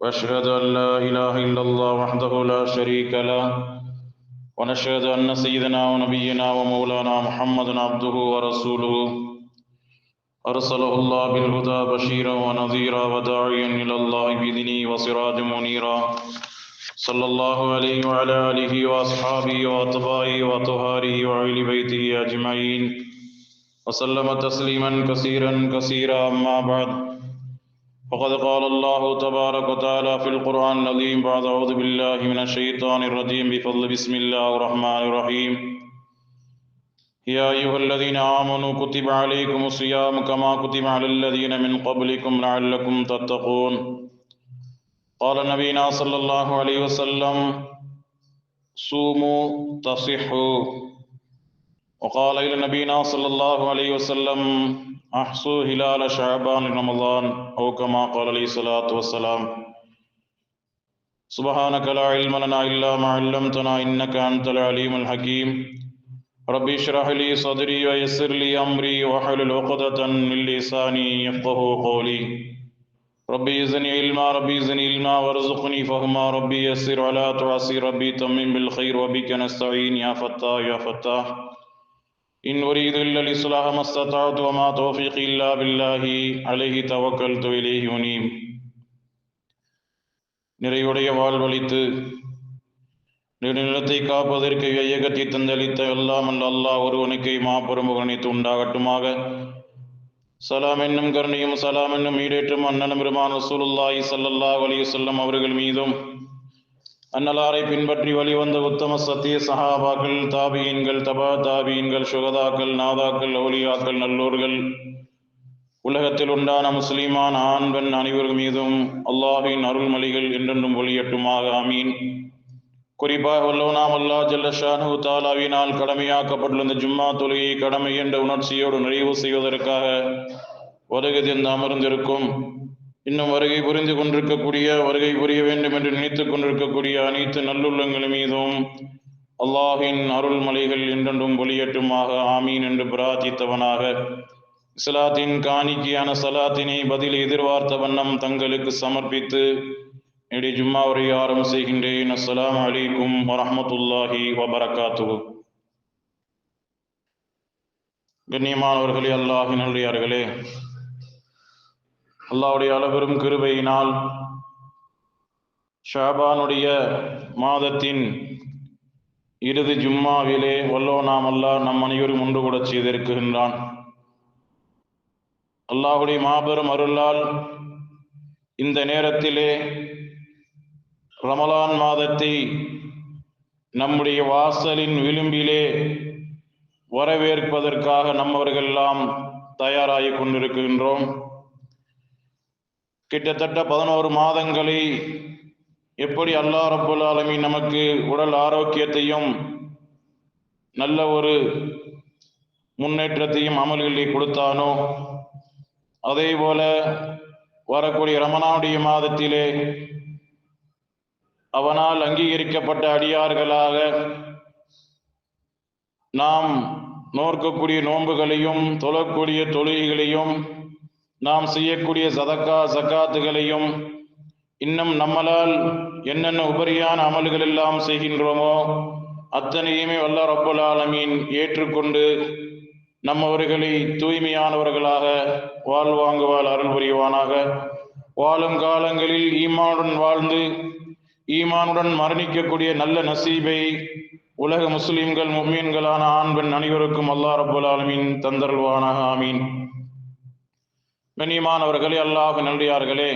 وأشهد أن لا إله إلا الله وحده لا شريك له ونشهد أن سيدنا ونبينا ومولانا محمدا عبده ورسوله. أرسله الله بالهدى بشيرا ونذيرا وداعيا إلى الله بإذنه وسراجا منيرا. صلى الله عليه وعلى آله وأصحابه وأتباعه وطهاره وأهل بيته أجمعين. وسلم تسليما كثيرا كثيرا أما بعد. فقد قال الله تبارك وتعالى في القرآن العظيم بعد أعوذ بالله من الشيطان الرجيم بفضل بسم الله الرحمن الرحيم. يا أيها الذين آمنوا كتب عليكم الصيام كما كتب على الذين من قبلكم لعلكم تتقون. قال نبينا صلى الله عليه وسلم، صوموا، تصحوا. وقال إلى نبينا صلى الله عليه وسلم أحصوا هلال شعبان رمضان أو كما قال عليه الصلاة والسلام سبحانك لا علم لنا إلا ما علمتنا إنك أنت العليم الحكيم. ربي اشرح لي صدري ويسر لي أمري واحلل عقدة من لساني يفقه قولي. ربي زني علما ربي زني علما وارزقني فهما. ربي يسر على تعسير ربي تمم بالخير وبك نستعين يا فتاح يا فتاح. إن أريد إلا الإصلاح ما استطعت وما توفيقي إلا بالله عليه توكلت إليه أنيب நிறைவுடைய வாழ்வழித்து நிலத்தை காப்பதற்கு இயக்கத்தை தந்தளித்த எல்லாம் அல்ல அல்லாஹ் ஒருவனுக்கு மாபெரும் புகழ்நித்து உண்டாகட்டுமாக சலாம் என்னும் கருணையும் சலாம் என்னும் ஈடேற்றும் அண்ணனும் பெருமான் ரசூலுல்லாஹி ஸல்லல்லாஹு அலைஹி வஸல்லம் அவர்கள் மீதும் அன்னலாரை பின்பற்றி வழிவந்த உத்தம சத்திய சஹாபாக்கள் தாபியன்கள் தபா தாபியன்கள் சுகதாக்கள் நாதாக்கள் ஒலியாக்கள் நல்லோர்கள். உலகத்தில் உண்டான முஸ்லிமான் ஆண் பெண் அனைவர் மீதும் அல்லாஹின் அருள்மொழிகள் என்றென்றும் ஒளியட்டுமாக அமீன் குறிப்பாக வல்லவனாம் அல்லா ஜல்லஷானு தாலாவினால் கடமையாக்கப்பட்டுள்ள இந்த ஜும்மா தொழுகையை கடமை என்ற உணர்ச்சியோடு நிறைவு செய்வதற்காக வருகை அமர்ந்திருக்கும் இன்னும் வருகை புரிந்து கொண்டிருக்கக்கூடிய வருகை புரிய வேண்டும் என்று நினைத்துக் கொண்டிருக்கக்கூடிய அனைத்து நல்லுள்ளங்கள் மீதும் அல்லாஹின் அருள்மலைகள் என்றென்றும் ஒளியட்டுமாக ஆமீன் என்று பிரார்த்தித்தவனாக. இஸ்லாத்தின் காணிக்கையான சலாத்தினை பதில் எதிர்பார்த்த வண்ணம் தங்களுக்கு சமர்ப்பித்து என்னுடைய ஜும்மா உரையை ஆரம்பம் செய்கின்றேன். அஸ்லாம் அலைக்கும் வரமத்துல்லாஹி வபரகாத்து கண்ணியமானவர்களே அல்லாஹின் நல்லியார்களே அல்லாவுடைய அளவெரும் கிருபையினால் ஷாபானுடைய மாதத்தின் இறுதி ஜும்மாவிலே வல்லோ நாம் அல்லாஹ் நம் அனைவரும் ஒன்று கூட செய்திருக்கின்றான். அல்லாஹுடைய மாபெரும் அருளால் இந்த நேரத்திலே ரமலான் மாதத்தை நம்முடைய வாசலின் விளிம்பிலே வரவேற்பதற்காக நம்மவர்கள் எல்லாம் தயாராகி கொண்டிருக்கின்றோம். கிட்டத்தட்ட பதினோரு மாதங்களை எப்படி அல்லா ரப்புல் ஆலமி நமக்கு உடல் ஆரோக்கியத்தையும் நல்ல ஒரு முன்னேற்றத்தையும் அமல்களை கொடுத்தானோ அதே போல வரக்கூடிய ரமணாவுடைய மாதத்திலே அவனால் அங்கீகரிக்கப்பட்ட அடியார்களாக நாம் நோர்க்கக்கூடிய நோன்புகளையும் தொழக்கூடிய தொழுகைகளையும் நாம் செய்யக்கூடிய சதக்கா சக்காத்துகளையும் இன்னும் நம்மளால் என்னென்ன உபரியான அமல்கள் எல்லாம் செய்கின்றோமோ அத்தனையுமே வல்ல ரப்புல் ஆலமீன் ஏற்றுக்கொண்டு நம்மவர்களை தூய்மையானவர்களாக வாழ்வாங்குவாள் அருள் புரிவானாக. வாழும் காலங்களில் ஈமானுடன் வாழ்ந்து ஈமானுடன் மரணிக்கக்கூடிய நல்ல நசீபை உலக முஸ்லிம்கள் மும்மீன்களான ஆண் பெண் அனைவருக்கும் அல்லா ரப்புல் ஆலமீன் தந்தருள்வானாக. ஆமீன். கண்ணியமானவர்களே அல்லாஹ் நன்றியார்களே.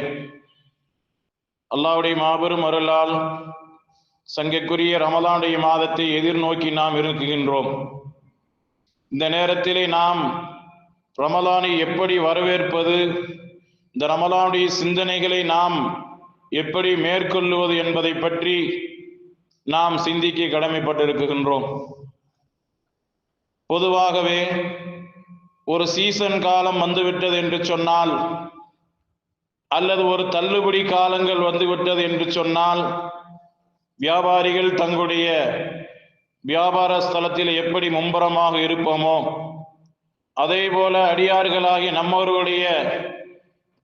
அல்லாவுடைய மாபெரும் அருளால் சங்கைக்குரிய ரமலானுடைய மாதத்தை எதிர்நோக்கி நாம் இருக்குகின்றோம் இந்த நேரத்திலே நாம் ரமலானை எப்படி வரவேற்பது இந்த ரமலானுடைய சிந்தனைகளை நாம் எப்படி மேற்கொள்வது என்பதை பற்றி நாம் சிந்திக்க கடமைப்பட்டிருக்கின்றோம். பொதுவாகவே ஒரு சீசன் காலம் வந்துவிட்டது என்று சொன்னால் அல்லது ஒரு தள்ளுபடி காலங்கள் வந்துவிட்டது என்று சொன்னால் வியாபாரிகள் தங்களுடைய வியாபார ஸ்தலத்தில் எப்படி மும்புறமாக இருப்போமோ அதே போல அடியார்களாகி நம்மவர்களுடைய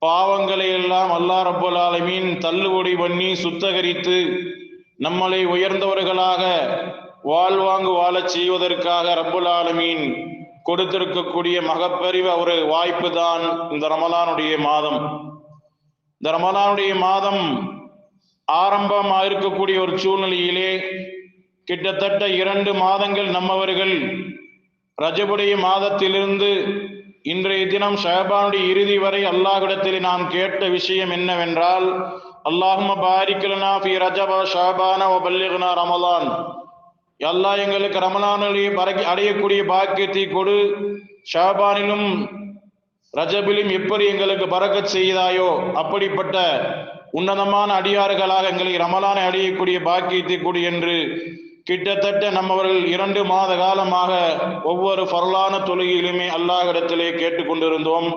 பாவங்களை எல்லாம் அல்லா ரப்பல் ஆலமீன் தள்ளுபடி பண்ணி சுத்தகரித்து நம்மளை உயர்ந்தவர்களாக வாழ்வாங்கு வாழச் செய்வதற்காக ரப்புல் ஆலமீன் கொடுத்திருக்கக்கூடிய மகப்பெரிய ஒரு வாய்ப்பு தான் இந்த ரமலானுடைய மாதம். இந்த ரமலானுடைய மாதம் ஆரம்பமாக இருக்கக்கூடிய ஒரு சூழ்நிலையிலே கிட்டத்தட்ட இரண்டு மாதங்கள் நம்மவர்கள் ரஜபுடைய மாதத்திலிருந்து இன்றைய தினம் ஷஹபானுடைய இறுதி வரை அல்லாஹிடத்தில் நாம் கேட்ட விஷயம் என்னவென்றால் அல்லாஹும பாரிக்கலனா ஃபி ரஜபா ஷாபான வ ரமலான். எல்லா எங்களுக்கு ரமலானிலே பறக்கி அடையக்கூடிய பாக்கியத்தை கொடு. ஷாபானிலும் ரஜபிலும் எப்படி எங்களுக்கு பறக்கச் செய்தாயோ அப்படிப்பட்ட உன்னதமான அடியார்களாக எங்களை ரமலானை அடையக்கூடிய பாக்கியத்தை கொடு என்று கிட்டத்தட்ட நம்மவர்கள் இரண்டு மாத காலமாக ஒவ்வொரு பரலான தொழுகையிலுமே அல்லாஹிடத்திலே கேட்டுக்கொண்டிருந்தோம்.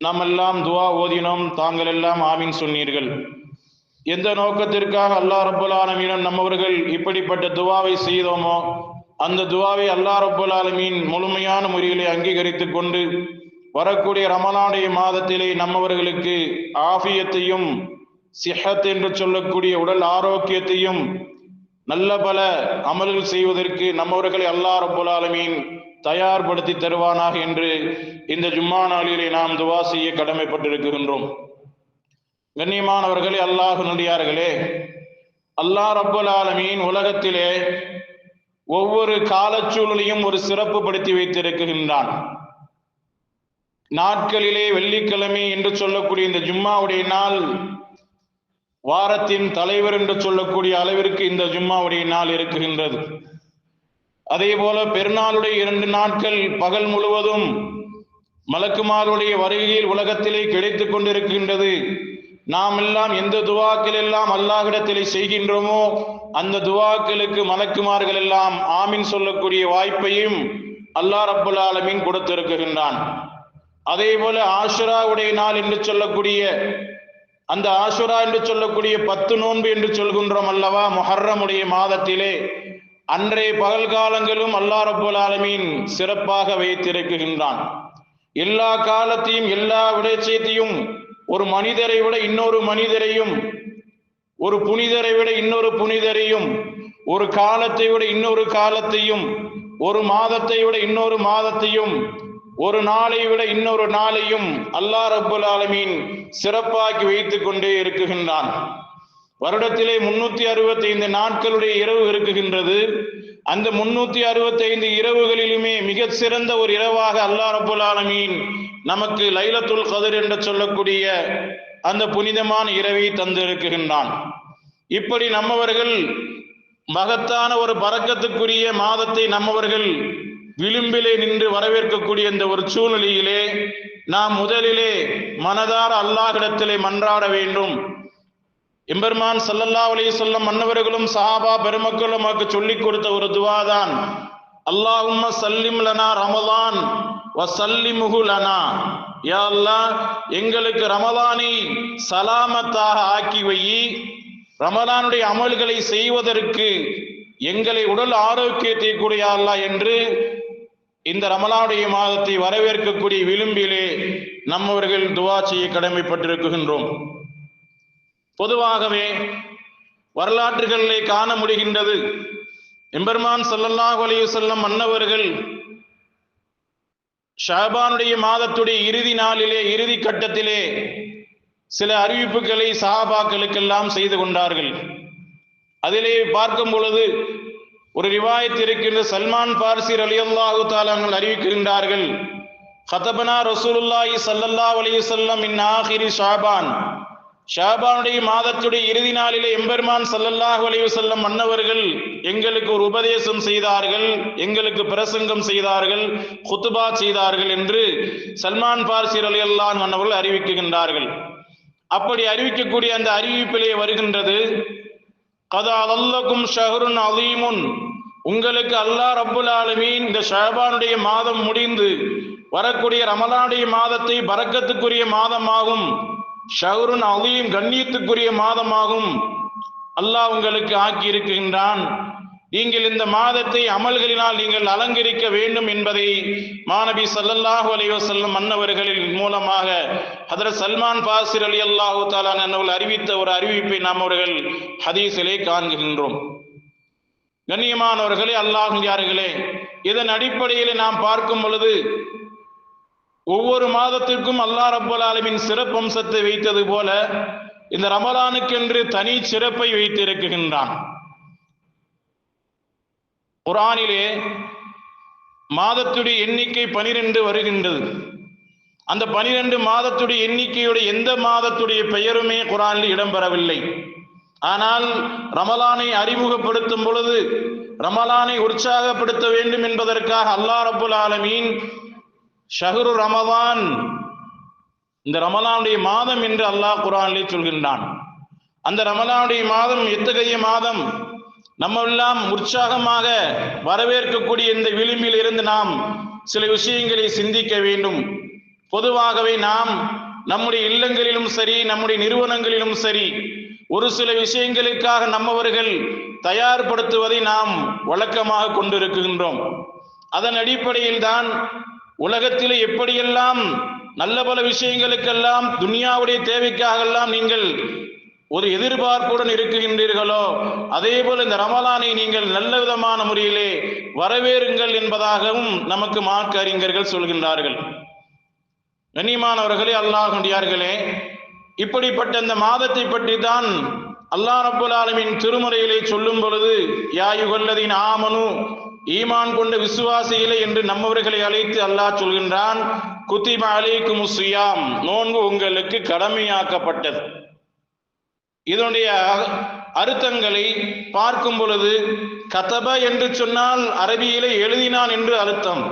நாம் எல்லாம் துவா ஓதினோம். தாங்கள் எல்லாம் ஆமீன் சொன்னீர்கள். எந்த நோக்கத்திற்காக அல்லா ரப்புல் நம்மவர்கள் இப்படிப்பட்ட துவாவை செய்தோமோ அந்த துவாவை அல்லா ரப்புல் ஆலமீன் முழுமையான முறையிலே அங்கீகரித்துக் கொண்டு வரக்கூடிய ரமலானுடைய மாதத்திலே நம்மவர்களுக்கு ஆஃபியத்தையும் சிஹத் என்று சொல்லக்கூடிய உடல் ஆரோக்கியத்தையும் நல்ல பல அமல்கள் செய்வதற்கு நம்மவர்களை அல்லா ரப்புல் ஆலமீன் தயார்படுத்தி தருவானாக என்று இந்த ஜும்மா நாளிலே நாம் துவா செய்ய கடமைப்பட்டிருக்கின்றோம். கண்ணியமானவர்களே அல்லாஹ் நடிகார்களே அல்லாஹ் ரப்பல் ஆலமீன் உலகத்திலே ஒவ்வொரு காலச்சூழலையும் ஒரு சிறப்பு படுத்தி வைத்திருக்கின்றான். நாட்களிலே வெள்ளிக்கிழமை என்று சொல்லக்கூடிய இந்த ஜும்மாவுடைய நாள் வாரத்தின் தலைவர் என்று சொல்லக்கூடிய அளவிற்கு இந்த ஜும்மாவுடைய நாள் இருக்குகின்றது அதே போல பெருநாளுடைய இரண்டு நாட்கள் பகல் முழுவதும் மலக்குமாருடைய வருகையில் உலகத்திலே கிடைத்துக் கொண்டிருக்கின்றது. நாம் எல்லாம் எந்த துவாக்கள் எல்லாம் அல்லாஹ்விடத்திலே செய்கின்றோமோ அந்த துவாக்களுக்கு மலக்குமார்கள் எல்லாம் ஆமீன் சொல்லக்கூடிய வாய்ப்பையும் அல்லா ரப்புல் ஆலமின் கொடுத்திருக்கின்றான். அதே போல ஆஷுராவுடைய நாள் என்று சொல்லக்கூடிய அந்த ஆஷுரா என்று சொல்லக்கூடிய பத்து நோன்பு என்று சொல்கின்றோம் அல்லவா மொஹர்ரமுடைய மாதத்திலே அன்றைய பகல் காலங்களும் அல்லா ரபுல் ஆலமீன் சிறப்பாக வைத்திருக்கின்றான். எல்லா காலத்தையும் எல்லா விடயத்தையும் ஒரு மனிதரை விட இன்னொரு மனிதரையும் ஒரு புனிதரை விட இன்னொரு புனிதரையும் ஒரு காலத்தை விட இன்னொரு காலத்தையும் ஒரு மாதத்தை விட இன்னொரு மாதத்தையும் ஒரு நாளை விட இன்னொரு நாளையும் அல்லாஹ் ரப்புல் ஆலமீன் சிறப்பாக்கி வைத்துக் கொண்டே இருக்குகின்றான். வருடத்திலே முன்னூத்தி அறுபத்தி ஐந்து நாட்களுடைய இரவு இருக்குகின்றது. அந்த முன்னூத்தி அறுபத்தி ஐந்து இரவுகளிலுமே மிக சிறந்த ஒரு இரவாக அல்லா ரப்புல் ஆலமீன் நமக்கு லைலத்துல் கதிர் என்று சொல்லக்கூடிய அந்த புனிதமான இரவை தந்திருக்கின்றான். இப்படி நம்மவர்கள் மகத்தான ஒரு பறக்கத்துக்குரிய மாதத்தை நம்மவர்கள் விளிம்பிலே நின்று வரவேற்கக்கூடிய இந்த ஒரு சூழ்நிலையிலே நாம் முதலிலே மனதார அல்லாஹிடத்திலே மன்றாட வேண்டும். எம்பெருமான் சல்லல்லா அலைஹி சொல்லம் மன்னவர்களும் சஹாபா பெருமக்களும் நமக்கு சொல்லிக் கொடுத்த ஒரு துவா தான் அல்லாஹும் சல்லிம் லனா ரமலான் வ சல்லிமுஹு லனா. யா அல்லா எங்களுக்கு ரமலானை சலாமத்தாக ஆக்கி வை. ரமலானுடைய அமல்களை செய்வதற்கு எங்களை உடல் ஆரோக்கியத்தை கூடிய அல்லா என்று இந்த ரமலானுடைய மாதத்தை வரவேற்கக்கூடிய விளிம்பிலே நம்மவர்கள் துவா செய்ய கடமைப்பட்டிருக்கின்றோம். பொதுவாகவே வரலாற்றுகளிலே காண முடிகின்றது. எம்பெருமான் சல்லல்லாஹ் அலைஹி செல்லம் மன்னவர்கள் ஷாபானுடைய மாதத்துடைய இறுதி நாளிலே இறுதி கட்டத்திலே சில அறிவிப்புகளை சஹாபாக்களுக்கெல்லாம் செய்து கொண்டார்கள். அதிலே பார்க்கும் பொழுது ஒரு ரிவாயத் இருக்கின்ற சல்மான் பார்சிர் அலி அல்லாஹு தாலாங்கள் அறிவிக்கின்றார்கள் ஹதபனா ரசூலுல்லாஹி சல்லல்லாஹு அலைஹி வஸல்லம் இன் ஆகிரி ஷாபான். ஷாபானுடைய மாதத்துடைய இறுதி நாளிலே எம்பெருமான் ஸல்லல்லாஹு அலைஹி செல்லும் மன்னவர்கள் எங்களுக்கு ஒரு உபதேசம் செய்தார்கள் எங்களுக்கு பிரசங்கம் செய்தார்கள் குத்துபா செய்தார்கள் என்று சல்மான் பார்சி ரலியல்லாஹு மன்னவர்கள் அறிவிக்கின்றார்கள். அப்படி அறிவிக்கக்கூடிய அந்த அறிவிப்பிலே வருகின்றது கதா அல்லக்கும் ஷஹருன் அலீமுன். உங்களுக்கு அல்லாஹ் ரப்புல் ஆலமீன் இந்த ஷஹபானுடைய மாதம் முடிந்து வரக்கூடிய ரமலானுடைய மாதத்தை பறக்கத்துக்குரிய மாதமாகும். ஷவுருன் அதையும் கண்ணியத்துக்குரிய மாதமாகும். அல்லாஹ் உங்களுக்கு ஆக்கி இருக்கின்றான் நீங்கள் இந்த மாதத்தை அமல்களினால் நீங்கள் அலங்கரிக்க வேண்டும் என்பதை மாணவி சல்லல்லாஹு அலைவசல்லம் மன்னவர்களின் மூலமாக ஹதரத் சல்மான் பாசிர் அலி அல்லாஹு தாலான் என்னவர்கள் அறிவித்த ஒரு அறிவிப்பை நாம் அவர்கள் ஹதீஸிலே காண்கின்றோம். கண்ணியமானவர்களே அல்லாஹ் யார்களே இதன் அடிப்படையில் நாம் பார்க்கும் பொழுது ஒவ்வொரு மாதத்திற்கும் அல்லா ரப்பல் ஆலமின் சிறப்பம்சத்தை வைத்தது போல இந்த ரமலானுக்கென்று தனி சிறப்பை வைத்திருக்கின்றான். குரானிலே மாதத்துடைய எண்ணிக்கை பனிரெண்டு வருகின்றது. அந்த பனிரெண்டு மாதத்துடைய எண்ணிக்கையுடைய எந்த மாதத்துடைய பெயருமே குரானில் இடம்பெறவில்லை. ஆனால் ரமலானை அறிமுகப்படுத்தும் பொழுது ரமலானை உற்சாகப்படுத்த வேண்டும் என்பதற்காக அல்லா ரபுல் ஆலமீன் ஷஹரு ரமதான். இந்த ரமலானுடைய மாதம் என்று அல்லாஹ் குரானிலே சொல்கின்றான். அந்த ரமலானுடைய மாதம் எத்தகைய மாதம்? நம்மெல்லாம் உற்சாகமாக வரவேற்கக்கூடிய இந்த விளிம்பில் இருந்து நாம் சில விஷயங்களை சிந்திக்க வேண்டும். பொதுவாகவே நாம் நம்முடைய இல்லங்களிலும் சரி நம்முடைய நிறுவனங்களிலும் சரி ஒரு சில விஷயங்களுக்காக நம்மவர்கள் தயார்படுத்துவதை நாம் வழக்கமாக கொண்டிருக்கின்றோம். அதன் அடிப்படையில் தான் உலகத்தில் எப்படியெல்லாம் நல்ல பல விஷயங்களுக்கெல்லாம் துனியாவுடைய தேவைக்காகலாம் நீங்கள் ஒரு எதிர்பார்ப்புடன் இருக்குகின்றீர்களோ அதே போல இந்த ரமலானை நீங்கள் நல்ல விதமான முறையிலே வரவேறுங்கள் என்பதாகவும் நமக்கு மார்க்க அறிஞர்கள் சொல்கின்றார்கள். கண்ணியமானவர்களே அல்லாஹுடையார்களே இப்படிப்பட்ட இந்த மாதத்தை பற்றி தான் அல்லாஹ் ரப்புல் ஆலமின் திருமுறையிலே சொல்லும் பொழுது யாயுகல்லதின் ஆமனு ஈமான் கொண்ட விசுவாசிகளை என்று நம்மவர்களை அழைத்து அல்லாஹ் சொல்கின்றான் குத்திப அலைக்கும் சுயாம் நோன்பு உங்களுக்கு கடமையாக்கப்பட்டது. இதனுடைய அர்த்தங்களை பார்க்கும் பொழுது கதப என்று சொன்னால் அரபியிலே எழுதினான் என்று அர்த்தம்.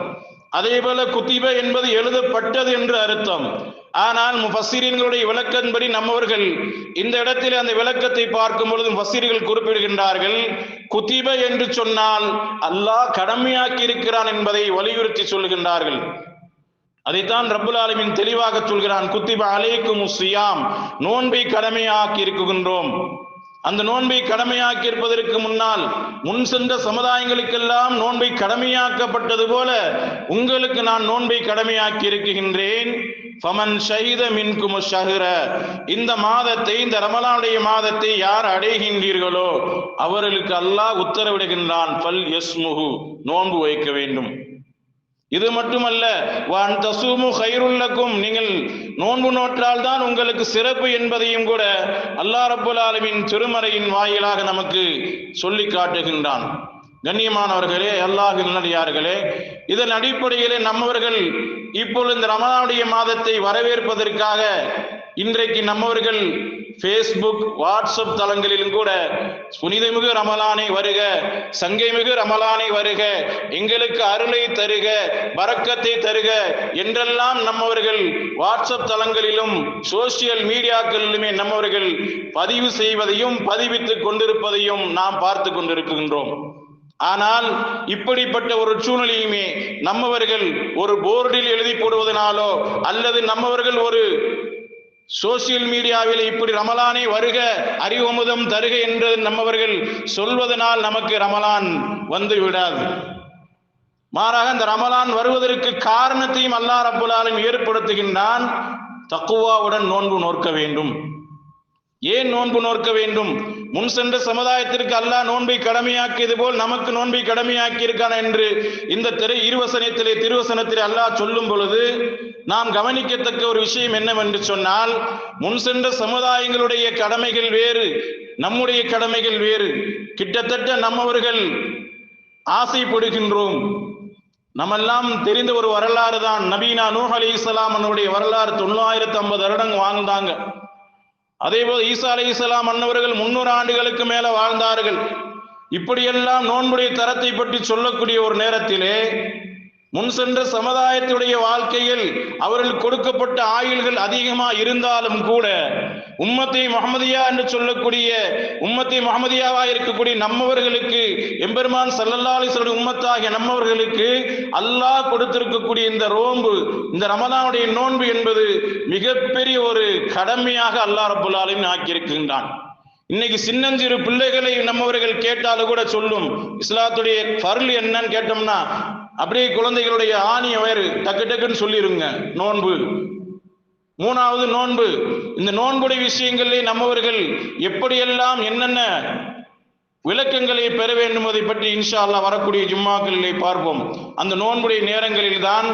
அதே போல குத்திப என்பது எழுதப்பட்டது என்று அர்த்தம். ஆனால் முஃபஸ்ஸிரீன்களுடைய விளக்கத்தின்படி நம்மவர்கள் இந்த இடத்தில் அந்த விளக்கத்தை பார்க்கும் பொழுது முஃபஸ்ஸிர்கள் குறிப்பிடுகின்றார்கள் குத்திப என்று சொன்னால் அல்லாஹ் கடமையாக்கி இருக்கிறான் என்பதை வலியுறுத்தி சொல்கின்றார்கள் அதைத்தான் ரப்புல் ஆலமின் தெளிவாக சொல்கிறான் குத்திப அலைக்கும் சியாம் நோன்பை கடமையாக்கி இருக்குகின்றோம் அந்த நோன்பை கடமையாக்கி இருப்பதற்கு முன்னால் முன் சென்ற சமுதாயங்களுக்கெல்லாம் நோன்பை கடமையாக்கப்பட்டது போல உங்களுக்கு நான் நோன்பை கடமையாக்கி இருக்கின்றேன் ஃபமன் ஷஹித மின்கும் ஷஹ்ர. இந்த மாதத்தை இந்த ரமலானுடைய மாதத்தை யார் அடைகின்றீர்களோ அவர்களுக்கு அல்லாஹ் உத்தரவிடுகின்றான் பல் யஸ்முஹு. நோன்பு வைக்க வேண்டும். இது மட்டுமல்ல வான் தசூமு ஹைருல்லக்கும் நீங்கள் நோன்பு நோற்றால் தான் உங்களுக்கு சிறப்பு என்பதையும் கூட அல்லா ரப்புல் ஆலமின் திருமறையின் வாயிலாக நமக்கு சொல்லி காட்டுகின்றான். கண்ணியமானவர்களே அல்லாஹ் நல்லடியார்களே இதன் அடிப்படையிலே நம்மவர்கள் இப்பொழுது இந்த ரமலானுடைய மாதத்தை வரவேற்பதற்காக இன்றைக்கு நம்மவர்கள் ஃபேஸ்புக் வாட்ஸ்அப் தளங்களிலும் கூட புனிதமிகு ரமலானை வருக சங்கைமிகு ரமலானை வருக எங்களுக்கு அருளை தருக வரக்கத்தை தருக என்றெல்லாம் நம்மவர்கள் வாட்ஸ்அப் தளங்களிலும் சோசியல் மீடியாக்களிலுமே நம்மவர்கள் பதிவு செய்வதையும் பதிவித்துக் கொண்டிருப்பதையும் நாம் பார்த்து கொண்டிருக்கின்றோம். ஆனால் இப்படிப்பட்ட ஒரு சூழ்நிலையுமே நம்மவர்கள் ஒரு போர்டில் எழுதி போடுவதனாலோ அல்லது நம்மவர்கள் ஒரு சோசியல் மீடியாவில் இப்படி ரமலானை வருக அறிவமுதம் தருக என்று நம்மவர்கள் சொல்வதனால் நமக்கு ரமலான் வந்து விடாது. மாறாக அந்த ரமலான் வருவதற்கு காரணத்தையும் அல்லா ரப்புலாலும் ஏற்படுத்துகின்றான். தக்குவாவுடன் நோன்பு நோக்க வேண்டும். ஏன் நோன்பு நோக்க வேண்டும்? முன் சென்ற சமுதாயத்திற்கு அல்லாஹ் நோன்பை கடமையாக்கியது போல் நமக்கு நோன்பை கடமையாக்கி இருக்கான் என்று இந்த திரை இருவசனத்திலே திருவசனத்திலே அல்லாஹ் சொல்லும் பொழுது நாம் கவனிக்கத்தக்க ஒரு விஷயம் என்னவென்று சொன்னால் முன் சென்ற சமுதாயங்களுடைய கடமைகள் வேறு நம்முடைய கடமைகள் வேறு. கிட்டத்தட்ட நம்மவர்கள் ஆசைப்படுகின்றோம். நம்மெல்லாம் தெரிந்த ஒரு வரலாறு தான். நபீனா நூஹ் அலி இஸ்லாம் வரலாறு தொண்ணூறாயிரத்தி ஐம்பது வருடங்க வாழ்ந்தாங்க. அதே போல ஈசா அலி இஸ்லாம் அன்னவர்கள் முன்னூறு ஆண்டுகளுக்கு மேல வாழ்ந்தார்கள். இப்படியெல்லாம் நோன்புடைய தரத்தை பற்றி சொல்லக்கூடிய ஒரு நேரத்திலே முன் சென்ற சமுதாயத்துடைய வாழ்க்கையில் அவர்கள் கொடுக்கப்பட்ட ஆயுள்கள் அதிகமா இருந்தாலும் கூட உம்மத்தை முகமதியா என்று சொல்லக்கூடிய உம்மத்தை முகமதியாவா இருக்கக்கூடிய நம்மவர்களுக்கு எம்பெருமான் சல்லல்லா அலிஸ்வருடைய உம்மத்தாகிய நம்மவர்களுக்கு அல்லாஹ் கொடுத்திருக்கக்கூடிய இந்த ரோம்பு இந்த ரமதானுடைய நோன்பு என்பது மிகப்பெரிய ஒரு கடமையாக அல்லாஹ் ரபுல்லாலையும் ஆக்கியிருக்கின்றான். இன்னைக்கு சின்னஞ்சிறு பிள்ளைகளை நம்மவர்கள் கேட்டாலும் கூட சொல்லும் இஸ்லாத்துடைய பருள் என்னன்னு கேட்டோம்னா அப்படியே குழந்தைகளுடைய ஆணிய வயறு டக்கு டக்குன்னு சொல்லிருங்க. நோன்பு. மூணாவது நோன்பு. இந்த நோன்புடைய விஷயங்களிலே நம்மவர்கள் எப்படியெல்லாம் என்னென்ன விளக்கங்களை பெற வேண்டும் அதை பற்றி இன்ஷா அல்லாஹ் வரக்கூடிய ஜும்மாக்களிலே பார்ப்போம். அந்த நோன்புடைய நேரங்களில் தான்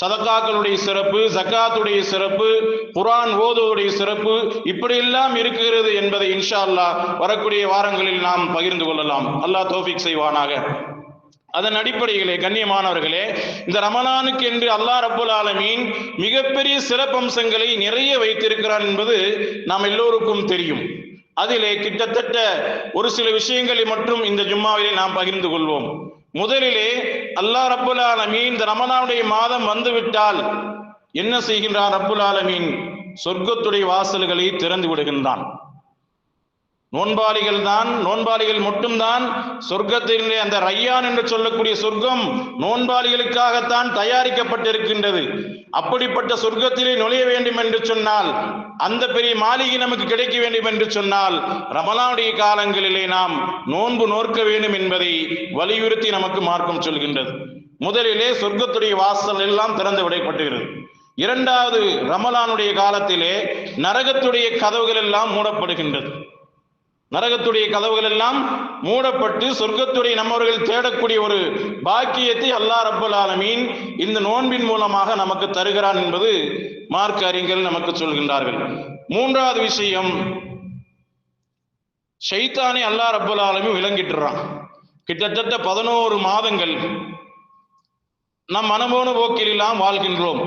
சதக்காக்களுடைய சிறப்பு ஜக்காத்துடைய சிறப்பு குரான் ஓதுவதுடைய சிறப்பு இப்படியெல்லாம் இருக்கிறது என்பதை இன்ஷா அல்லாஹ் வரக்கூடிய வாரங்களில் நாம் பகிர்ந்து கொள்ளலாம். அல்லாஹ் தோஃபிக் செய்வானாக. அதன் அடிப்படையிலே கண்ணியமானவர்களே இந்த ரமணானுக்கு என்று அல்லாஹ் ரபுல் ஆலமீன் மிகப்பெரிய சிறப்பம்சங்களை நிறைய வைத்திருக்கிறான் என்பது நாம் எல்லோருக்கும் தெரியும். அதிலே கிட்டத்தட்ட ஒரு சில விஷயங்களை மட்டும் இந்த ஜும்மாவிலே நாம் பகிர்ந்து கொள்வோம். முதலிலே அல்லாஹ் ரப்புல் ஆலமீன் இந்த ரமணானுடைய மாதம் வந்துவிட்டால் என்ன செய்கின்றான் ரப்புல் ஆலமீன்? சொர்க்கத்துடைய வாசல்களை திறந்து விடுகின்றான். நோன்பாளிகள் தான் நோன்பாளிகள் மட்டும்தான் சொர்க்கத்திலே அந்த ரையான் என்று சொல்லக்கூடிய சொர்க்கம் நோன்பாளிகளுக்காகத்தான் தயாரிக்கப்பட்டிருக்கின்றது. அப்படிப்பட்ட சொர்க்கத்திலே நுழைய வேண்டும் என்று சொன்னால் அந்த பெரிய மாளிகை நமக்கு கிடைக்க வேண்டும் என்று சொன்னால் ரமலானுடைய காலங்களிலே நாம் நோன்பு நோர்க்க வேண்டும் என்பதை வலியுறுத்தி நமக்கு மார்க்கம் சொல்கின்றது. முதலிலே சொர்க்கத்துடைய வாசல் எல்லாம் திறந்து விடப்பட்டுகிறது. இரண்டாவது ரமலானுடைய காலத்திலே நரகத்துடைய கதவுகள் எல்லாம் மூடப்படுகின்றது. நரகத்துடைய கதவுகள் எல்லாம் மூடப்பட்டு சொர்க்கத்துடைய நம்மவர்கள் தேடக்கூடிய ஒரு பாக்கியத்தை அல்லாஹ் ரப்பல் ஆலமீன் இந்த நோன்பின் மூலமாக நமக்கு தருகிறான் என்பது மார்க்க அறிஞர்கள் நமக்கு சொல்கின்றார்கள். மூன்றாவது விஷயம் ஷைத்தானை அல்லா ரப்பல் ஆலமீன் விளங்கிட்டுறான். கிட்டத்தட்ட பதினோரு மாதங்கள் நம் மனமோன போக்கில் எல்லாம் வாழ்கின்றோம்.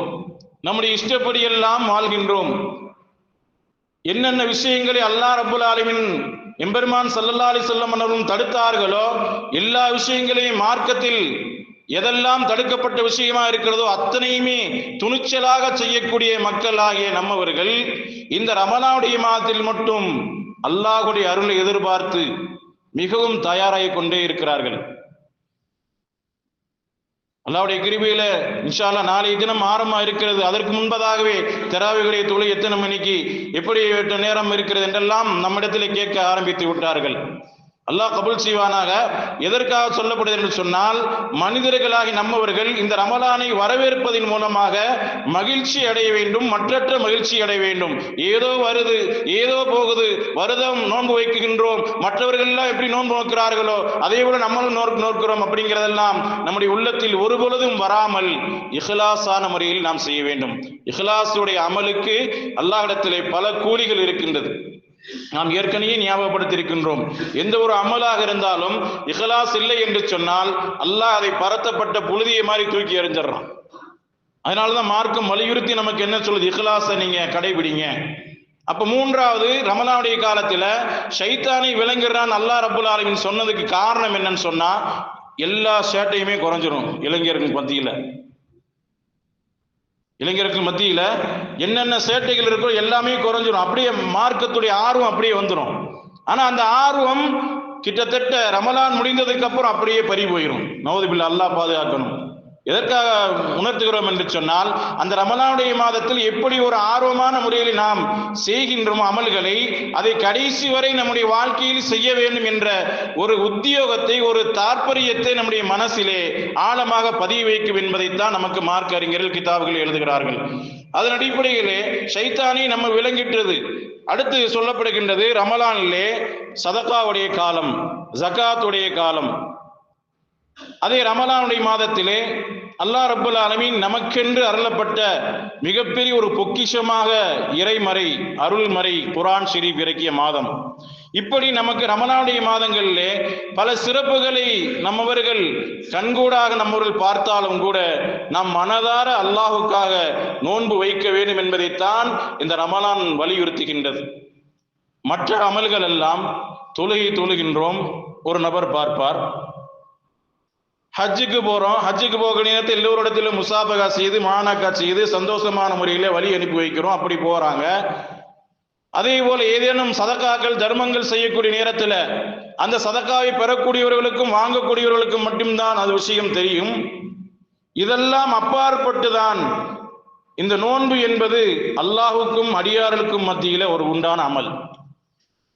நம்முடைய இஷ்டப்படியெல்லாம் வாழ்கின்றோம். என்னென்ன விஷயங்களை அல்லாஹ் ரப்புல் ஆலமின் எம்பெருமான் சல்லல்லா அலி சொல்லம் அவர்களும் தடுத்தார்களோ எல்லா விஷயங்களையும் மார்க்கத்தில் எதெல்லாம் தடுக்கப்பட்ட விஷயமா இருக்கிறதோ அத்தனையுமே துணிச்சலாக செய்யக்கூடிய மக்களாகிய நம்மவர்கள் இந்த ரமணாவுடைய மாதத்தில் மட்டும் அல்லாஹுடைய அருளை எதிர்பார்த்து மிகவும் தயாராகி கொண்டே இருக்கிறார்கள். அல்லாவுடைய கிருபையில இன்ஷால்லா நாளைய தினம் ஆரம்பமா இருக்கிறது. அதற்கு முன்பதாகவே தெராவிகளுடைய தொழில் எத்தனை மணிக்கு எப்படி நேரம் இருக்கிறது என்றெல்லாம் நம்மிடத்திலே கேட்க ஆரம்பித்து விட்டார்கள். அல்லாஹ் கபுல் செய்வானாக? எதற்காக சொல்லப்படுது என்று சொன்னால் மனிதர்களாகி நம்மவர்கள் இந்த ரமலானை வரவேற்பதன் மூலமாக மகிழ்ச்சி அடைய வேண்டும் மற்றற்ற மகிழ்ச்சி அடைய வேண்டும். ஏதோ வருது ஏதோ போகுது வருதம் நோன்பு வைக்கின்றோம் மற்றவர்கள் எல்லாம் எப்படி நோன்பு நோக்கிறார்களோ அதே போல நம்மளும் நோக் நோக்கிறோம் அப்படிங்கிறதெல்லாம் நம்முடைய உள்ளத்தில் ஒரு பொழுதும் வராமல் இஹ்லாஸான முறையில் நாம் செய்ய வேண்டும். இஹ்லாஸுடைய அமலுக்கு அல்லாஹிடத்திலே பல கூலிகள் இருக்கின்றது. நாம் ஏற்கனவே ஞாபகப்படுத்தியிருக்கின்றோம். எந்த ஒரு அமலாக இருந்தாலும் இகலாஸ் இல்லை என்று சொன்னால் அல்லாஹ் அதை பரத்தப்பட்ட புழுதியை மாதிரி தூக்கி எறிஞ்சிடறான். அதனாலதான் மார்க்கம் வலியுறுத்தி நமக்கு என்ன சொல்லுது? இஹ்லாஸை நீங்க கடைபிடிங்க. அப்ப மூன்றாவது ரமலானுடைய காலத்துல சைத்தானை விளங்குறான் அல்லாஹ் ரபுல் ஆலமின் சொன்னதுக்கு காரணம் என்னன்னு சொன்னா எல்லா சேட்டையுமே குறைஞ்சிரும் இளைஞர்கள் மத்தியில. இளைஞர்கள் மத்தியில என்னென்ன சேட்டைகள் இருக்கோ எல்லாமே குறைஞ்சிரும். அப்படியே மார்க்கத்துடைய ஆர்வம் அப்படியே வந்துடும் ஆனா அந்த ஆர்வம் கிட்டத்தட்ட ரமலான் முடிந்ததுக்கு அப்புறம் அப்படியே பறி போயிடும் நவதுபில் அல்லாஹ் பாதுகாக்கணும். எதற்காக உணர்த்துகிறோம் என்று சொன்னால் அந்த ரமலானுடைய மாதத்தில் எப்படி ஒரு ஆர்வமான முறையில் நாம் செய்கின்றோம் அமல்களை அதை கடைசி வரை நம்முடைய வாழ்க்கையில் செய்ய வேண்டும் என்ற ஒரு உத்தியோகத்தை ஒரு தாற்பயத்தை நம்முடைய மனசிலே ஆழமாக பதிய வைக்கும் என்பதைத்தான் நமக்கு மார்க் அறிஞர்கள் கிதாபுகள் எழுதுகிறார்கள். அதன் அடிப்படையிலே சைத்தானி நம்ம விளங்கிட்டது. அடுத்து சொல்லப்படுகின்றது ரமலானிலே சதகாவுடைய காலம் ஜகாத்துடைய காலம். அதே ரமலானுடைய மாதத்திலே அல்லாஹ் ரபுல் ஆலமீன் நமக்கென்று அருளப்பட்ட மிகப்பெரிய ஒரு பொக்கிஷமாக இறைமறை அருள்மறை குரான் ஷெரீப் இறக்கிய மாதம். இப்படி நமக்கு ரமணாவுடைய மாதங்களிலே பல சிறப்புகளை நம்மவர்கள் கண்கூடாக நம்மவர்கள் பார்த்தாலும் கூட நம் மனதார அல்லாஹுக்காக நோன்பு வைக்க வேண்டும் என்பதைத்தான் இந்த ரமலான் வலியுறுத்துகின்றது. மற்ற அமல்கள் எல்லாம் தொழுகை தொழுகின்றோம். ஒரு நபர் பார்ப்பார். ஹஜ்ஜுக்கு போகிறோம் ஹஜ்ஜுக்கு போக நேரத்தில் எல்லோரிடத்திலும் முசாபகா செய்து மானாக்கா செய்து சந்தோஷமான முறையில் வழி அனுப்பி வைக்கிறோம். அப்படி போகிறாங்க அதே போல ஏதேனும் சதக்காக்கள் தர்மங்கள் செய்யக்கூடிய நேரத்தில் அந்த சதக்காவை பெறக்கூடியவர்களுக்கும் வாங்கக்கூடியவர்களுக்கும் மட்டும்தான் அது விஷயம் தெரியும். இதெல்லாம் அப்பாற்பட்டுதான். இந்த நோன்பு என்பது அல்லாஹுக்கும் அடியார்களுக்கும் மத்தியில ஒரு உண்டான அமல்.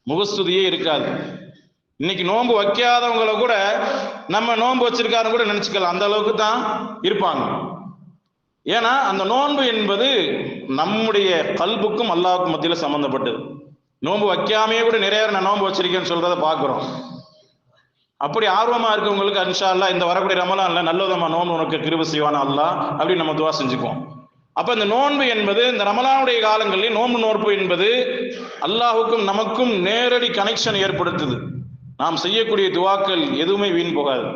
முகஸ்துதியே இருக்காது. இன்னைக்கு நோன்பு வைக்காதவங்கள கூட நம்ம நோன்பு வச்சிருக்காரு கூட நினைச்சுக்கலாம். அந்த அளவுக்கு தான் இருப்பாங்க. ஏன்னா அந்த நோன்பு என்பது நம்முடைய கல்புக்கும் அல்லாஹுக்கும் மத்தியில சம்பந்தப்பட்டது. நோன்பு வைக்காமையே கூட நிறைய நான் நோன்பு வச்சிருக்கேன்னு சொல்றத பார்க்குறோம். அப்படி ஆர்வமா இருக்கவங்களுக்கு அன்ஷா அல்லா இந்த வரக்கூடிய ரமலான்ல நல்ல விதமா நோன்பு உனக்கு கிருப செய்வான அல்லா அப்படின்னு நம்ம துவா செஞ்சுக்குவோம். அப்ப இந்த நோன்பு என்பது இந்த ரமலானுடைய காலங்களில் நோன்பு நோற்பு என்பது அல்லாஹுக்கும் நமக்கும் நேரடி கனெக்ஷன் ஏற்படுத்துது. நாம் செய்யக்கூடிய துவாக்கள் எதுவுமே வீண் போகாது.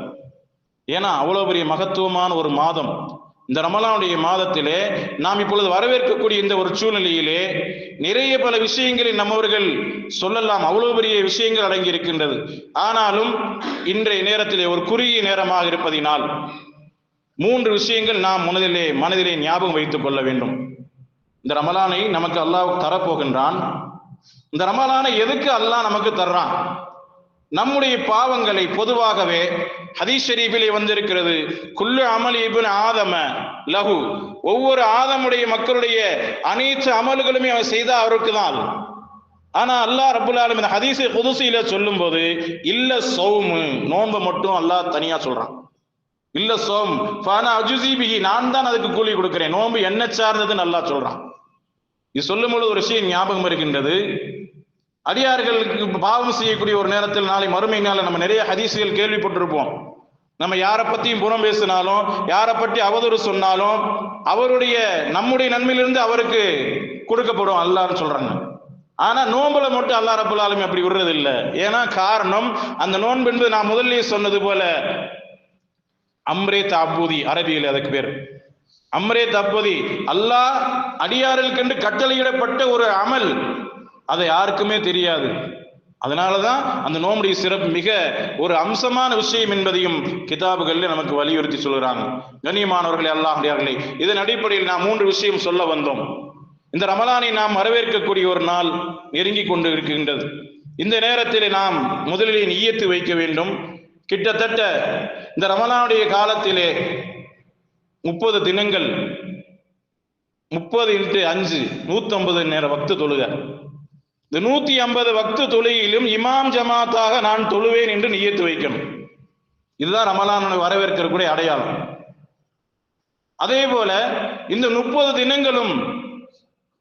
ஏன்னா அவ்வளவு பெரிய மகத்துவமான ஒரு மாதம். இந்த ரமலானுடைய மாதத்திலே நாம் இப்பொழுது வரவேற்கக்கூடிய இந்த ஒரு சூழ்நிலையிலே நிறைய பல விஷயங்களை நம்மவர்கள் சொல்லலாம். அவ்வளவு பெரிய விஷயங்கள் அடங்கி இருக்கின்றது. ஆனாலும் இன்றைய நேரத்திலே ஒரு குறுகிய நேரமாக இருப்பதினால் மூன்று விஷயங்கள் நாம் மனதிலே மனதிலே ஞாபகம் வைத்துக் கொள்ள வேண்டும். இந்த ரமலானை நமக்கு அல்லாஹ் தரப்போகின்றான். இந்த ரமலானை எதுக்கு அல்லாஹ் நமக்கு தர்றான்? நம்முடைய பாவங்களை பொதுவாகவே ஹதீஸ் ஷெரீஃபிலே வந்திருக்கிறது. குல்லு அமல் இபின் ஆதம லகு ஒவ்வொரு ஆதமுடைய மக்களுடைய அனைத்து அமல்களுமே அவன் செய்தா அவருக்கு தான் ஆனா அல்லாஹ் ரப்புல் ஆலம் இந்த ஹதீஸை சொல்லும் சொல்லும்போது இல்ல சௌமு நோன்பை மட்டும் அல்லாஹ் தனியா சொல்றான். இல்ல சோம் ஃபானா அஜுசிபிஹி நான் தான் அதுக்கு கூலி கொடுக்கிறேன். நோன்பு என்ன சார்ந்தது நல்லா சொல்றான். இது சொல்லும் பொழுது ஒரு விஷயம் ஞாபகம் இருக்கின்றது அடியார்களுக்கு பாவம் செய்யக்கூடிய ஒரு நேரத்தில் நாளை மறுமை நாளில் நம்ம நிறைய ஹதீசுகள் கேள்விப்பட்டிருப்போம். நம்ம யாரை பத்தியும் புறம் பேசினாலும் யாரை பற்றி அவதூறு சொன்னாலும் அவருடைய நம்முடைய நன்மையிலிருந்து அவருக்கு கொடுக்கப்படும் அல்லான்னு சொல்றாங்க. ஆனா நோன்புல மட்டும் அல்லா ரபுல் அப்படி விடுறது இல்லை ஏன்னா காரணம் அந்த நோன்பு என்பது நான் முதல்லயே சொன்னது போல அம்ரே தாபூதி அரபியில் அதுக்கு பேர். அம்ரே தப்பதி அல்லாஹ் அடியார்களுக்கென்று கட்டளையிடப்பட்ட ஒரு அமல் அதை யாருக்குமே தெரியாது. அதனாலதான் அந்த நோம்புடைய சிறப்பு மிக ஒரு அம்சமான விஷயம் என்பதையும் கிதாபுகளில் நமக்கு வலியுறுத்தி சொல்கிறாங்க கண்ணியமானவர்களே அல்லாஹியார்களே இதன் அடிப்படையில் நாம் மூன்று விஷயம் சொல்ல வந்தோம். இந்த ரமலானை நாம் வரவேற்கக்கூடிய ஒரு நாள் நெருங்கி கொண்டு இருக்கின்றது இந்த நேரத்தில் நாம் முதலிலே நீயத்து வைக்க வேண்டும். கிட்டத்தட்ட இந்த ரமலானுடைய காலத்திலே முப்பது தினங்கள் முப்பது இன்ட்டு அஞ்சு நூத்தி ஐம்பது நேரம் வக்து தொழுக. இந்த நூத்தி ஐம்பது வக்து தொழுகையிலும் இமாம் ஜமாத்தாக நான் தொழுவேன் என்று நியத்து வைக்கணும். இதுதான் ரமலானை வரவேற்கக்கூடிய அடையாளம். அதே போல இந்த முப்பது தினங்களும்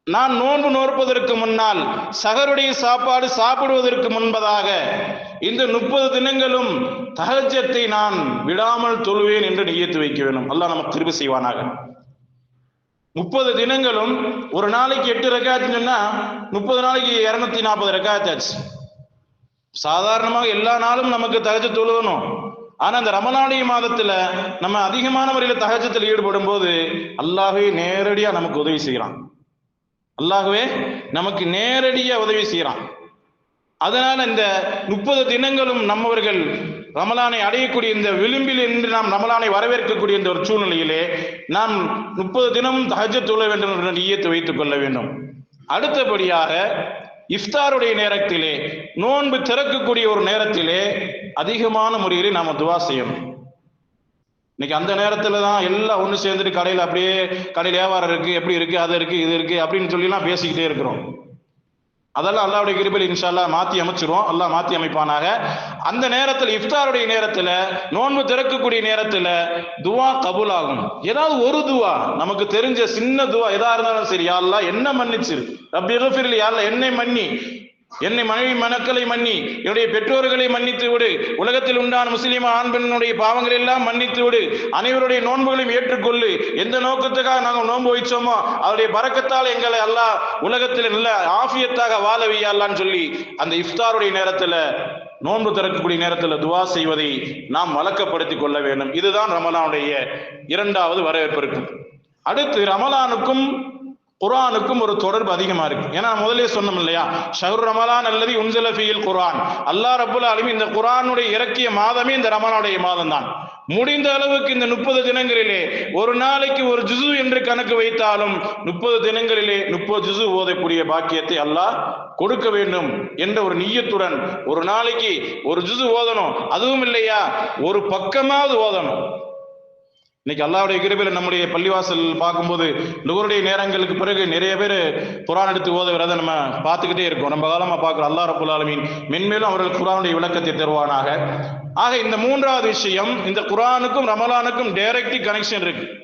நான் நோன்பு நோற்பதற்கு முன்னால் சகருடைய சாப்பாடு சாப்பிடுவதற்கு முன்பதாக இந்த முப்பது தினங்களும் தகஜத்தை நான் விடாமல் தொழுவேன் என்று நியத்து வைக்க வேண்டும். அல்லாஹ் நமக்கு திருப்பி செய்வானாக. முப்பது தினங்களும் ஒரு நாளைக்கு எட்டு ரெக்காயத்துன்னா முப்பது நாளைக்கு இரநூத்தி நாற்பது ரெக்காயத்தாச்சு சாதாரணமாக எல்லா நாளும் நமக்கு தகச்சு தொழுகணும். ஆனா இந்த ரமலானிய மாதத்துல நம்ம அதிகமான முறையில தகச்சத்தில் ஈடுபடும் போது அல்லாஹே நேரடியா நமக்கு உதவி செய்யறான் அல்லாகவே நமக்கு நேரடியா உதவி செய்யறான் அதனால இந்த முப்பது தினங்களும் நம்மவர்கள் ரமலானை அடையக்கூடிய இந்த விளிம்பில் இன்று நாம் ரமலானை வரவேற்கக்கூடிய இந்த ஒரு சூழ்நிலையிலே நாம் முப்பது தினமும் தஹஜ தொழ வேண்டும் என்ற ஈயத்தை வைத்துக் கொள்ள வேண்டும். அடுத்தபடியாக இஃப்தாருடைய நேரத்திலே நோன்பு திறக்கக்கூடிய ஒரு நேரத்திலே அதிகமான முறையிலே நாம துவா செய்யணும். இன்னைக்கு அந்த நேரத்துல தான் எல்லாம் ஒண்ணு சேர்ந்துட்டு கடையில் அப்படியே கடையில் வியாபாரம் இருக்கு எப்படி இருக்கு அது இருக்கு இது இருக்கு அப்படின்னு சொல்லி எல்லாம் பேசிக்கிட்டே இருக்கிறோம். அதெல்லாம் அல்லாவுடைய கிருபையில் இன்ஷால்லா மாத்தி அமைச்சிருவோம். அல்லாஹ் மாத்தி அமைப்பானாக. அந்த நேரத்தில் இஃப்தாருடைய நேரத்துல நோன்பு திறக்கக்கூடிய நேரத்துல துவா கபூல் ஆகும் ஏதாவது ஒரு துவா நமக்கு தெரிஞ்ச சின்ன துவா எதா இருந்தாலும் சரி யாரெல்லாம் என்ன மன்னிச்சிரு? ரப்பி இகஃபிர்லி யாரெல்லாம் என்னை மன்னி? என்னை மனைவி மனக்களை மன்னி என்னுடைய பெற்றோர்களை மன்னித்து விடு. உலகத்தில் உண்டான முஸ்லீம் ஆண் பெண்ணுடைய பாவங்களை எல்லாம் மன்னித்து விடு. அனைவருடைய நோன்புகளையும் ஏற்றுக்கொள்ளு. எந்த நோக்கத்துக்காக நாங்கள் நோன்பு வைச்சோமோ அவருடைய பறக்கத்தால் எங்களை அல்லாஹ் உலகத்தில் நல்ல ஆஃபியத்தாக வாழ வையாலான்னு சொல்லி அந்த இஃப்தாருடைய நேரத்துல நோன்பு திறக்கக்கூடிய நேரத்துல துவா செய்வதை நாம் வழக்கப்படுத்திக் கொள்ள வேண்டும். இதுதான் ரமலானுடைய இரண்டாவது வரவேற்பு இருக்கு அடுத்து ரமலானுக்கும் குரானுக்கும் ஒரு தொடர்பு அதிகமா இருக்கு. ஏன்னா முதலே சொன்னோம் இல்லையா? ஷஹர் ரமலான் அல்லது உன்சலஃபியில் குரான் அல்லா ரபுல் ஆலமீன் இந்த குரானுடைய இறக்கிய மாதமே இந்த ரமலானுடைய மாதம் தான் முடிந்த அளவுக்கு இந்த முப்பது தினங்களிலே ஒரு நாளைக்கு ஒரு ஜுசு என்று கணக்கு வைத்தாலும் முப்பது தினங்களிலே முப்பது ஜுசு ஓதக்கூடிய பாக்கியத்தை அல்லாஹ் கொடுக்க வேண்டும் என்ற ஒரு நீயத்துடன் ஒரு நாளைக்கு ஒரு ஜுசு ஓதணும். அதுவும் இல்லையா? ஒரு பக்கமாவது ஓதணும். இன்னைக்கு அல்லாவுடைய கிருபையில நம்முடைய பள்ளிவாசல் பார்க்கும்போது நுகருடைய நேரங்களுக்கு பிறகு நிறைய பேர் குரான் எடுத்து ஓதுகிறத நம்ம பார்த்துக்கிட்டே இருக்கோம். நம்ம காலமா பார்க்குறோம். அல்லா ரபுல் ஆலமீன் மென்மேலும் அவர்கள் குரானுடைய விளக்கத்தை தருவானாக. ஆக இந்த மூன்றாவது விஷயம் இந்த குரானுக்கும் ரமலானுக்கும் டைரக்டி கனெக்ஷன் இருக்கு.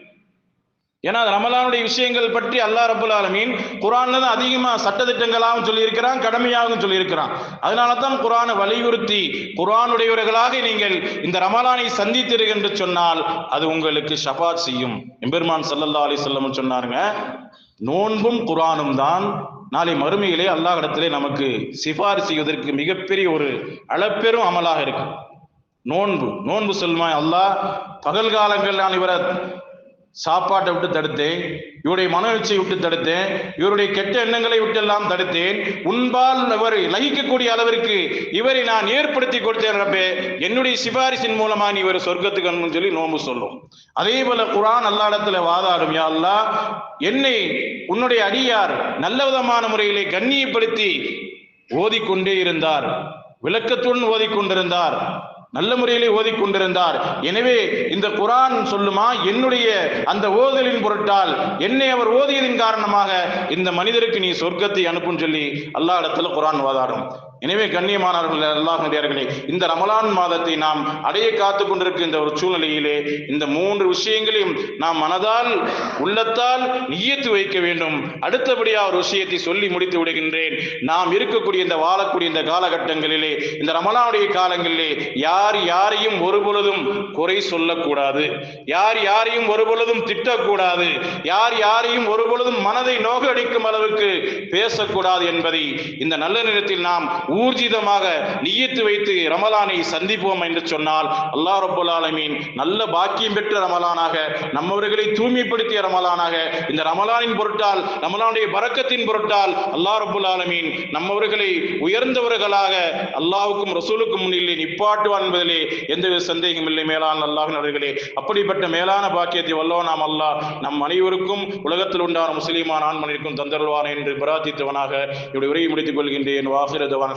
ஏன்னா ரமலானுடைய விஷயங்கள் பற்றி அல்லா ரபுல் ஆலமீன் குரான்ல தான் அதிகமா சட்டத்திட்டங்களாகவும் சொல்லியிருக்கிறான் கடமையாகவும் சொல்லியிருக்கிறான். அதனால தான் குரானை வலியுறுத்தி குரானுடையவர்களாக நீங்கள் இந்த ரமலானை சந்தித்தீர்கள் என்று சொன்னால் அது உங்களுக்கு ஷபாத் செய்யும். எம்பெருமான் சல்லல்லா அலி சொல்லம் சொன்னாருங்க நோன்பும் குரானும் தான். நாளை மறுமையிலே அல்லாஹ் இடத்திலே நமக்கு சிபாரி செய்வதற்கு மிகப்பெரிய ஒரு அளப்பெரும் அமலாக இருக்கு நோன்பு நோன்பு சொல்லுமா அல்லாஹ் பகல் காலங்கள் நான் இவரை சாப்பாட்டை விட்டு தடுத்தேன் இவருடைய மனோழ்ச்சியை விட்டு தடுத்தேன் இவருடைய கெட்ட எண்ணங்களை விட்டெல்லாம் தடுத்தேன். உன்பால் அவர் லகிக்கக்கூடிய அளவிற்கு இவரை நான் ஏற்படுத்தி கொடுத்தேன் ரப்பே. என்னுடைய சிபாரிசின் மூலமா நீ இவர் சொர்க்கத்துக்கு அனுப்புன்னு சொல்லி நோம்பு சொல்லும். அதே போல குரான் அல்லாடத்துல வாதாடும் யாழ்லா என்னை உன்னுடைய அடியார் நல்ல விதமான முறையிலே கண்ணியப்படுத்தி ஓதிக்கொண்டே இருந்தார். விளக்கத்துடன் ஓதிக்கொண்டிருந்தார். நல்ல முறையிலே ஓதிக்கொண்டிருந்தார். எனவே இந்த குரான் சொல்லுமா என்னுடைய அந்த ஓதலின் பொருட்டால் என்னை அவர் ஓதியதின் காரணமாக இந்த மனிதருக்கு நீ சொர்க்கத்தை அனுப்புன்னு சொல்லி அல்லா இடத்துல குரான் வாதாடும். எனவே கண்ணியமானவர்கள் அல்லாஹுடையார்களே இந்த ரமலான் மாதத்தை நாம் அடைய காத்து கொண்டிருக்கின்ற ஒரு சூழ்நிலையிலே இந்த மூன்று விஷயங்களையும் நாம் மனதால் உள்ளத்தால் நியத்து வைக்க வேண்டும். அடுத்தபடியா ஒரு விஷயத்தை சொல்லி முடித்து விடுகின்றேன். நாம் இருக்கக்கூடிய இந்த வாழக்கூடிய இந்த காலகட்டங்களிலே இந்த ரமலானுடைய காலங்களிலே யார் யாரையும் ஒரு பொழுதும் குறை சொல்லக்கூடாது. யார் யாரையும் ஒரு பொழுதும் திட்டக்கூடாது. யார் யாரையும் ஒரு பொழுதும் மனதை நோகடிக்கும் அளவுக்கு பேசக்கூடாது என்பதை இந்த நல்ல நேரத்தில் நாம் ஊர்ஜிதமாக நியத்து வைத்து ரமலானை சந்திப்போம் என்று சொன்னால் அல்லாஹ் ரபுல் ஆலமீன் நல்ல பாக்கியம் பெற்ற ரமலானாக நம்மவர்களை தூய்மைப்படுத்திய ரமலானாக இந்த ரமலானின் பொருட்டால் ரமலானுடைய பறக்கத்தின் பொருட்டால் அல்லாஹ் ரபுல் ஆலமீன் நம்மவர்களை உயர்ந்தவர்களாக அல்லாவுக்கும் ரசூலுக்கும் முன்னிலே நிப்பாட்டுவான் என்பதிலே எந்தவித சந்தேகம் இல்லை. மேலான அல்லாஹின் அவர்களே அப்படிப்பட்ட மேலான பாக்கியத்தை வல்லோ நாம் அல்லாஹ் நம் அனைவருக்கும் உலகத்தில் உண்டான முஸ்லீமான ஆண்மனிற்கும் தந்தருள்வான் என்று பிரார்த்தித்தவனாக இப்படி உரையை முடித்துக் கொள்கின்றேன். வாசிரதவான்